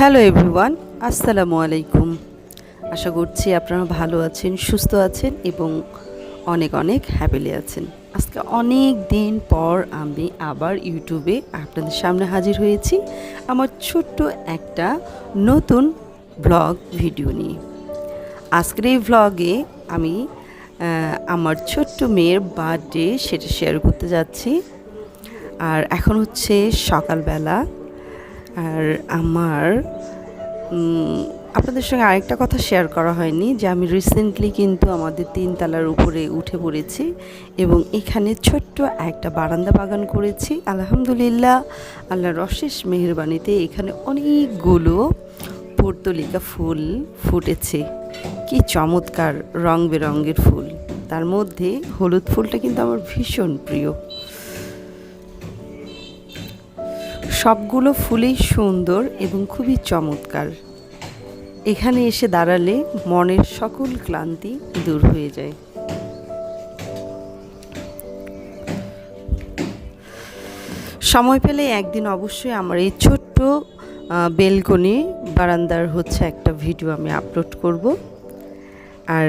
Hello everyone, আসসালামু আলাইকুম। আশা করছি আপনারা ভালো আছেন, সুস্থ আছেন এবং অনেক অনেক হ্যাপিলি আছেন। আজকে অনেক দিন পর আমি আবার ইউটিউবে আপনাদের সামনে হাজির হয়েছি আমার ছোট্ট একটা নতুন ব্লগ ভিডিও নিয়ে। আজকের এই ভ্লগে আমি আমার ছোট্ট মেয়ের বার্থডে সেটা শেয়ার করতে যাচ্ছি। আর এখন হচ্ছে সকালবেলা আর আমার আপনাদের সঙ্গে আরেকটা কথা শেয়ার করা হয়নি যে আমি রিসেন্টলি কিন্তু আমাদের তিনতলার উপরে উঠে পড়েছি এবং এখানে ছোট্ট একটা বারান্দা বাগান করেছি। আলহামদুলিল্লাহ, আল্লাহর অশেষ মেহরবানিতে এখানে অনেকগুলো পর্তলিকা ফুল ফুটেছে। কি চমৎকার রং বেরঙের ফুল। তার মধ্যে হলুদ ফুলটা কিন্তু আমার ভীষণ প্রিয়। সবগুলো ফুলই সুন্দর এবং খুবই চমৎকার। এখানে এসে দাঁড়ালে মনের সকল ক্লান্তি দূর হয়ে যায়। সময় পেলে একদিন অবশ্যই আমার এই ছোট্ট বেলকনি বারান্দার হচ্ছে একটা ভিডিও আমি আপলোড করব। আর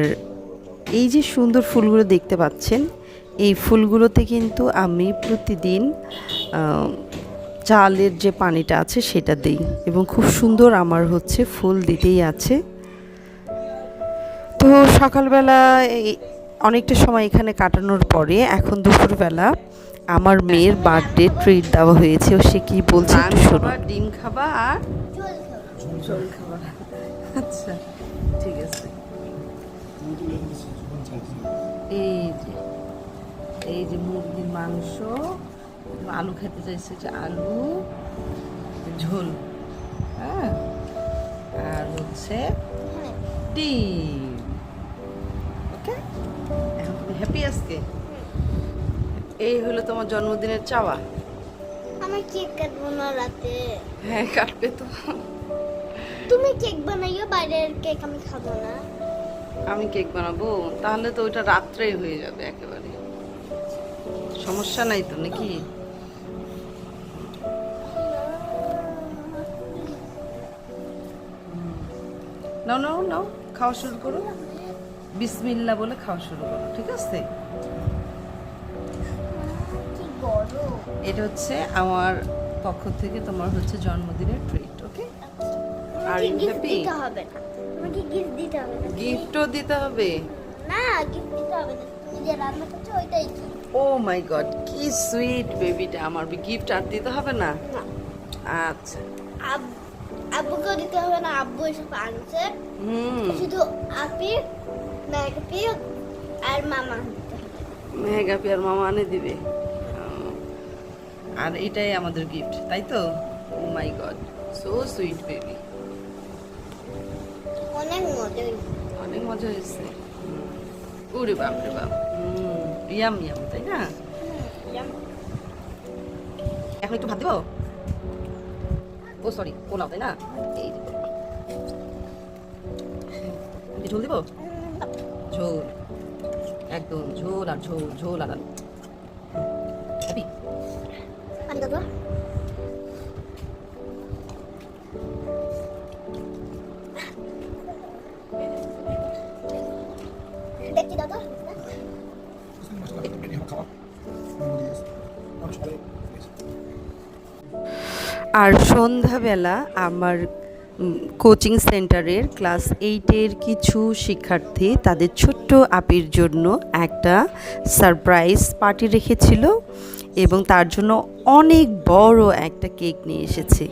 এই যে সুন্দর ফুলগুলো দেখতে পাচ্ছেন, এই ফুলগুলোতে কিন্তু আমি প্রতিদিন চালের যে পানিটা আছে সেটা দিই এবং খুব সুন্দর আমার হচ্ছে ফুল দিতেই আছে। তো সকালবেলা অনেকটা সময় এখানে কাটানোর পরে এখন দুপুরবেলা আমার মেয়ের বার্থডে ট্রিট দেওয়া হয়েছে ও সে কি বলছে একটু শোনো। ডিম খাবা আর ঝোল খাবা। আচ্ছা ঠিক আছে। এই যে এই যে মুরগির মাংস আলু খেতে চাইছে যে আলু ঝোল হ্যাঁ? আর হচ্ছে ডিম। ওকে? এখন তুমি হ্যাপি আজকে? এই হলো তোমার জন্মদিনের চাওয়া। আমি কেক কাটবো না রাতে। হ্যাঁ কাটবে তো। তুমি কেক বানাইও বাইরের কেক আমি খাব না। আমি কেক বানাবো? তাহলে তো ওইটা রাত্রেই হয়ে যাবে একেবারে সমস্যা নাই তো নাকি? নাও নাও নাও খাওয়া শুরু করো। বিসমিল্লা বলে খাওয়া শুরু করো ঠিক আছে? এটা হচ্ছে আমার পক্ষ থেকে তোমার হচ্ছে জন্মদিনের ট্রিট ওকে আর happy? দিতে হবে না। আমাকে গিফট দিতে হবে না। গিফটও দিতে হবে? না গিফট দিতে হবে না। যে রান্না করছ ওইটাই ও মাই গড কি সুইট বেবিটা আমার গিফট আর দিতে হবে না? আচ্ছা। আব- আব্বুকেও দিতে হবে না আব্বু এসব আনছে। হুম। শুধু আপি ম্যাগপি আর মামা মেঘা পিয়ার মামা আনে দিবে। আর এটাই আমাদের গিফট তাই তো? ও my god so sweet baby অনেক মজা হয়েছে। অনেক মজা হয়েছে। ওরে বাপ রে বাপ। ইয়াম ইয়াম তাই না? এখন একটু ভাত দিব? ও সরি পোলাও তাই না? এই ঝোল দিব? ঝোল। একদম ঝোল আর ঝোল ঝোল আর। হ্যাপি? আর সন্ধ্যাবেলা আমার কোচিং সেন্টারের ক্লাস এইটের কিছু শিক্ষার্থী তাদের ছোট্ট আপির জন্য একটা সারপ্রাইজ পার্টি রেখেছিল এবং তার জন্য অনেক বড় একটা কেক নিয়ে এসেছে।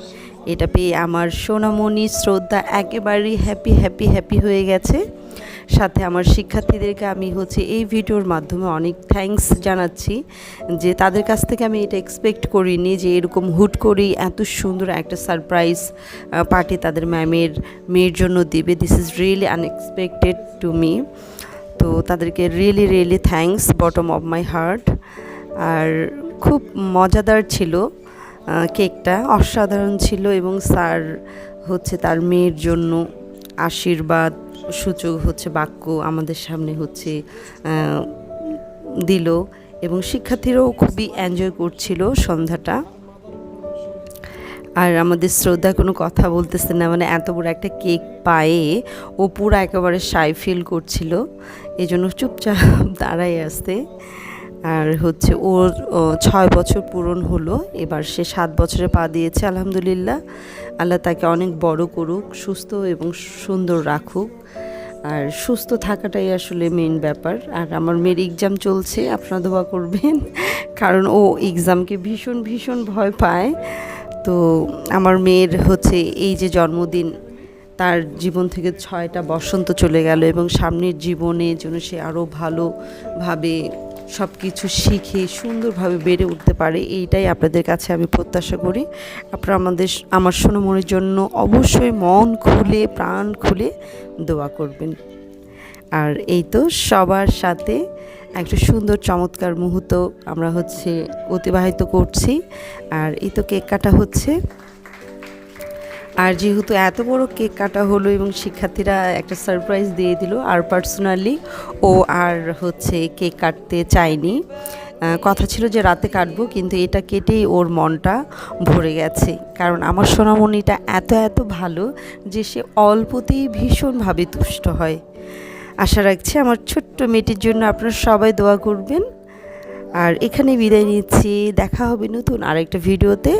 এটা পেয়ে আমার সোনামণি শ্রদ্ধা একেবারেই হ্যাপি হ্যাপি হ্যাপি হয়ে গেছে। সাথে আমার শিক্ষার্থীদেরকে আমি হচ্ছে এই ভিডিওর মাধ্যমে অনেক থ্যাঙ্কস জানাচ্ছি যে তাদের কাছ থেকে আমি এটা এক্সপেক্ট করিনি যে এরকম হুট করেই এত সুন্দর একটা সারপ্রাইজ পার্টি তাদের ম্যামের মেয়ের জন্য দিবে। This is really unexpected to me তো তাদেরকে really really thanks bottom of my heart আর খুব মজাদার ছিল কেকটা। অসাধারণ ছিল এবং স্যার হচ্ছে তার মেয়ের জন্য আশীর্বাদ সূচক হচ্ছে, বাক্য আমাদের সামনে হচ্ছে দিল এবং শিক্ষার্থীরাও খুবই এনজয় করছিল সন্ধ্যাটা। আর আমাদের শ্রদ্ধা কোনো কথা বলতেছে না মানে এত বড় একটা কেক পায়ে ও পুরো একেবারে সাই ফিল করছিল। এই জন্য চুপচাপ দাঁড়াই আসতে। আর হচ্ছে ওর ছয় বছর পূরণ হলো। এবার সে সাত বছরে পা দিয়েছে, আলহামদুলিল্লাহ। আল্লাহ তাকে অনেক বড় করুক, সুস্থ এবং সুন্দর রাখুক। আর সুস্থ থাকাটাই আসলে মেন ব্যাপার। আর আমার মেয়ের এক্সাম চলছে, আপনারা দোয়া করবেন। কারণ ও এক্সামকে ভীষণ ভীষণ ভয় পায়। তো আমার মেয়ের হচ্ছে এই যে জন্মদিন, তার জীবন থেকে ছয়টা বসন্ত চলে গেল এবং সামনের জীবনে যেন সে আরও ভালোভাবে সব কিছু শিখে সুন্দরভাবে বেড়ে উঠতে পারে, এইটাই আপনাদের কাছে আমি প্রত্যাশা করি। আপনারা আমাদের, আমার সোনামনির জন্য অবশ্যই মন খুলে, প্রাণ খুলে দোয়া করবেন। আর এই তো সবার সাথে একটা সুন্দর চমৎকার মুহূর্ত আমরা হচ্ছে অতিবাহিত করছি। আর এই তো কেক কাটা হচ্ছে। আর যেহেতু এত বড় কেক কাটা হলো এবং শিক্ষার্থীরা একটা সারপ্রাইজ দিয়ে দিল, আর পার্সোনালি ও আর হচ্ছে কেক কাটতে চায়নি। কথা ছিল যে রাতে কাটবো, কিন্তু এটা কেটেই ওর মনটা ভরে গেছে। কারণ আমার সোনামণিটা এত এত ভালো যে সে অল্পতেই ভীষণভাবে তুষ্ট হয়। আশা রাখছি আমার ছোট্ট মেয়েটির জন্য আপনারা সবাই দোয়া করবেন। আর এখানে বিদায় নিচ্ছি। দেখা হবে নতুন আরেকটা ভিডিওতে।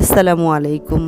আসসালামু আলাইকুম।